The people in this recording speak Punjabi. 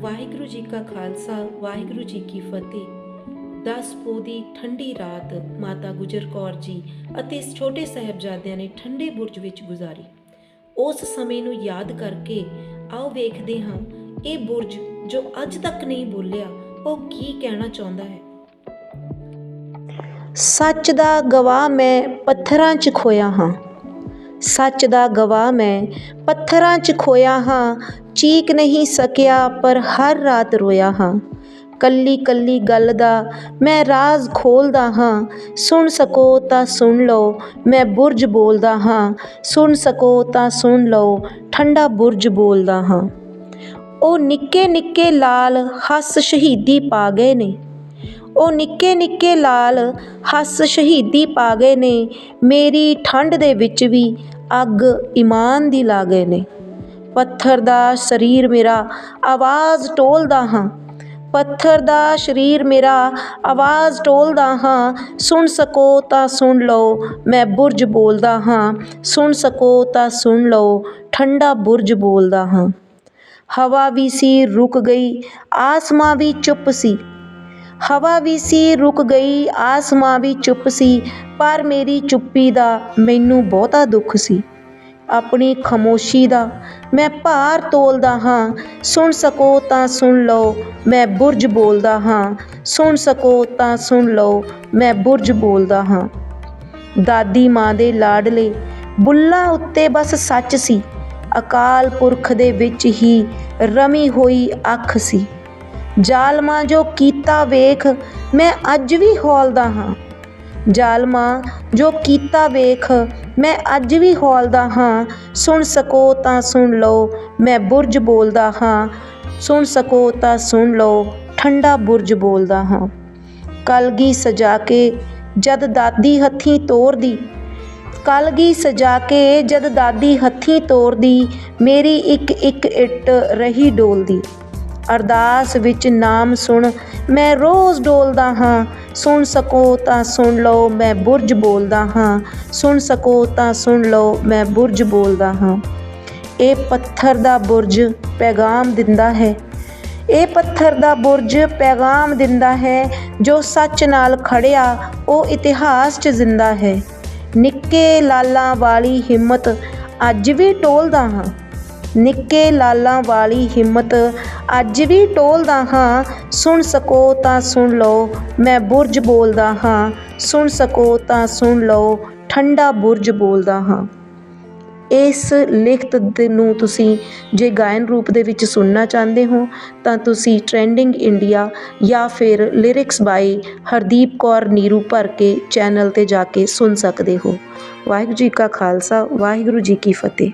ਵਾਹਿਗੁਰੂ ਜੀ ਕਾ ਖਾਲਸਾ, ਵਾਹਿਗੁਰੂ ਜੀ ਕੀ ਫਤਿਹ। 10 ਪੋਹ ਦੀ ਠੰਡੀ ਰਾਤ ਮਾਤਾ ਗੁਜਰ ਕੌਰ ਜੀ ਅਤੇ ਛੋਟੇ ਸਾਹਿਬਜ਼ਾਦਿਆਂ ਨੇ ਠੰਡੇ ਬੁਰਜ ਵਿੱਚ ਗੁਜ਼ਾਰੀ। ਉਸ ਸਮੇਂ ਨੂੰ ਯਾਦ ਕਰਕੇ ਆਓ ਵੇਖਦੇ ਹਾਂ, ਇਹ ਬੁਰਜ ਜੋ ਅੱਜ ਤੱਕ ਨਹੀਂ ਬੋਲਿਆ, ਉਹ ਕੀ ਕਹਿਣਾ ਚਾਹੁੰਦਾ ਹੈ? ਸੱਚ ਦਾ ਗਵਾਹ ਮੈਂ ਪੱਥਰਾਂ 'ਚ ਖੋਇਆ ਹਾਂ। ਸੱਚ ਦਾ ਗਵਾਹ ਮੈਂ ਪੱਥਰਾਂ 'ਚ ਖੋਇਆ ਹਾਂ ਚੀਕ ਨਹੀਂ ਸਕਿਆ, ਪਰ ਹਰ ਰਾਤ ਰੋਇਆ ਹਾਂ। ਕੱਲੀ ਕੱਲੀ ਗੱਲ ਦਾ ਮੈਂ ਰਾਜ਼ ਖੋਲਦਾ ਹਾਂ। ਸੁਣ ਸਕੋ ਤਾਂ ਸੁਣ ਲਓ, ਮੈਂ ਬੁਰਜ ਬੋਲਦਾ ਹਾਂ। ਸੁਣ ਸਕੋ ਤਾਂ ਸੁਣ ਲਓ, ਠੰਡਾ ਬੁਰਜ ਬੋਲਦਾ ਹਾਂ। ਉਹ ਨਿੱਕੇ ਨਿੱਕੇ ਲਾਲ ਹੱਸ ਸ਼ਹੀਦੀ ਪਾ ਗਏ ਨੇ। ਉਹ ਨਿੱਕੇ ਨਿੱਕੇ ਲਾਲ ਹੱਸ ਸ਼ਹੀਦੀ ਪਾ ਗਏ ਨੇ। ਮੇਰੀ ਠੰਡ ਦੇ ਵਿੱਚ ਵੀ ਅੱਗ ਈਮਾਨ ਦੀ ਲਾ ਗਏ ਨੇ। ਪੱਥਰ ਦਾ ਸਰੀਰ ਮੇਰਾ ਆਵਾਜ਼ ਟੋਲਦਾ ਹਾਂ। ਪੱਥਰ ਦਾ ਸਰੀਰ ਮੇਰਾ ਆਵਾਜ਼ ਟੋਲਦਾ ਹਾਂ। ਸੁਣ ਸਕੋ ਤਾਂ ਸੁਣ ਲਓ, ਮੈਂ ਬੁਰਜ ਬੋਲਦਾ ਹਾਂ। ਸੁਣ ਸਕੋ ਤਾਂ ਸੁਣ ਲਓ, ਠੰਡਾ ਬੁਰਜ ਬੋਲਦਾ ਹਾਂ। ਹਵਾ ਵੀ ਸੀ ਰੁਕ ਗਈ, ਆਸਮਾਂ ਵੀ ਚੁੱਪ ਸੀ। ਹਵਾ ਵੀ ਸੀ ਰੁਕ ਗਈ, ਆਸਮਾਂ ਵੀ ਚੁੱਪ ਸੀ, ਪਰ ਮੇਰੀ ਚੁੱਪੀ ਦਾ ਮੈਨੂੰ ਬਹੁਤਾ ਦੁੱਖ ਸੀ। ਆਪਣੀ ਖਾਮੋਸ਼ੀ ਦਾ। ਮੈਂ ਭਾਰ ਤੋਲਦਾ ਹਾਂ। ਸੁਣ ਸਕੋ ਤਾਂ ਸੁਣ ਲਓ, ਮੈਂ ਬੁਰਜ ਬੋਲਦਾ ਹਾਂ। ਸੁਣ ਸਕੋ ਤਾਂ ਸੁਣ ਲਓ, ਮੈਂ ਬੁਰਜ ਬੋਲਦਾ ਹਾਂ। ਦਾਦੀ ਮਾਂ ਦੇ ਲਾਡਲੇ, ਬੁੱਲਾਂ ਉੱਤੇ ਬਸ ਸੱਚ ਸੀ। ਅਕਾਲ ਪੁਰਖ ਦੇ ਵਿੱਚ ਹੀ ਰਮੀ ਹੋਈ ਅੱਖ ਸੀ। ਜ਼ਾਲਮਾਂ ਜੋ ਕੀਤਾ ਵੇਖ, ਮੈਂ ਅੱਜ ਵੀ ਹੌਲਦਾ ਹਾਂ। ਜ਼ਾਲਮਾਂ ਜੋ ਕੀਤਾ ਵੇਖ ਮੈਂ ਅੱਜ ਵੀ ਹੌਲਦਾ ਹਾਂ। ਸੁਣ ਸਕੋ ਤਾਂ ਸੁਣ ਲਓ, ਮੈਂ ਬੁਰਜ ਬੋਲਦਾ ਹਾਂ। ਸੁਣ ਸਕੋ ਤਾਂ ਸੁਣ ਲਓ, ਠੰਡਾ ਬੁਰਜ ਬੋਲਦਾ ਹਾਂ। ਕਲਗੀ ਸਜਾ ਕੇ ਜਦ ਦਾਦੀ ਹੱਥੀਂ ਤੋਰਦੀ। ਕਲਗੀ ਸਜਾ ਕੇ ਜਦ ਦਾਦੀ ਹੱਥੀਂ ਤੋਰਦੀ, ਮੇਰੀ ਇੱਕ ਇੱਕ ਇੱਟ ਰਹੀ ਡੋਲਦੀ। ਅਰਦਾਸ ਵਿੱਚ ਨਾਮ ਸੁਣ, ਮੈਂ ਰੋਜ਼ ਡੋਲਦਾ ਹਾਂ। ਸੁਣ ਸਕੋ ਤਾਂ ਸੁਣ ਲਓ, ਮੈਂ ਬੁਰਜ ਬੋਲਦਾ ਹਾਂ। ਸੁਣ ਸਕੋ ਤਾਂ ਸੁਣ ਲਓ, ਮੈਂ ਬੁਰਜ ਬੋਲਦਾ ਹਾਂ। ਇਹ ਪੱਥਰ ਦਾ ਬੁਰਜ ਪੈਗਾਮ ਦਿੰਦਾ ਹੈ। ਇਹ ਪੱਥਰ ਦਾ ਬੁਰਜ ਪੈਗਾਮ ਦਿੰਦਾ ਹੈ। ਜੋ ਸੱਚ ਨਾਲ ਖੜਿਆ, ਉਹ ਇਤਿਹਾਸ 'ਚ ਜ਼ਿੰਦਾ ਹੈ। ਨਿੱਕੇ ਲਾਲਾਂ ਵਾਲੀ ਹਿੰਮਤ ਅੱਜ ਵੀ ਟੋਲਦਾ ਹਾਂ। ਨਿੱਕੇ ਲਾਲਾਂ ਵਾਲੀ ਹਿੰਮਤ। ਅੱਜ ਵੀ ਟੋਲਦਾ ਹਾਂ, ਸੁਣ ਸਕੋ ਤਾਂ ਸੁਣ ਲਓ, ਮੈਂ ਬੁਰਜ ਬੋਲਦਾ ਹਾਂ। ਸੁਣ ਸਕੋ ਤਾਂ ਸੁਣ ਲਓ, ਠੰਡਾ ਬੁਰਜ ਬੋਲਦਾ ਹਾਂ। ਇਸ ਲਿਖਤ ਨੂੰ ਤੁਸੀਂ ਜੇ ਗਾਇਨ ਰੂਪ ਦੇ ਵਿੱਚ ਸੁਣਨਾ ਚਾਹੁੰਦੇ ਹੋ, ਤਾਂ ਤੁਸੀਂ ਟ੍ਰੈਂਡਿੰਗ ਇੰਡੀਆ ਜਾਂ ਫਿਰ ਲਿਰਿਕਸ ਬਾਈ ਹਰਦੀਪ ਕੌਰ ਨੀਰੂ ਭਰ ਕੇ ਚੈਨਲ ਤੇ ਜਾ ਕੇ ਸੁਣ ਸਕਦੇ ਹੋ। ਵਾਹਿਗੁਰੂ ਜੀ ਕਾ ਖਾਲਸਾ, ਵਾਹਿਗੁਰੂ ਜੀ ਕੀ ਫਤਿਹ।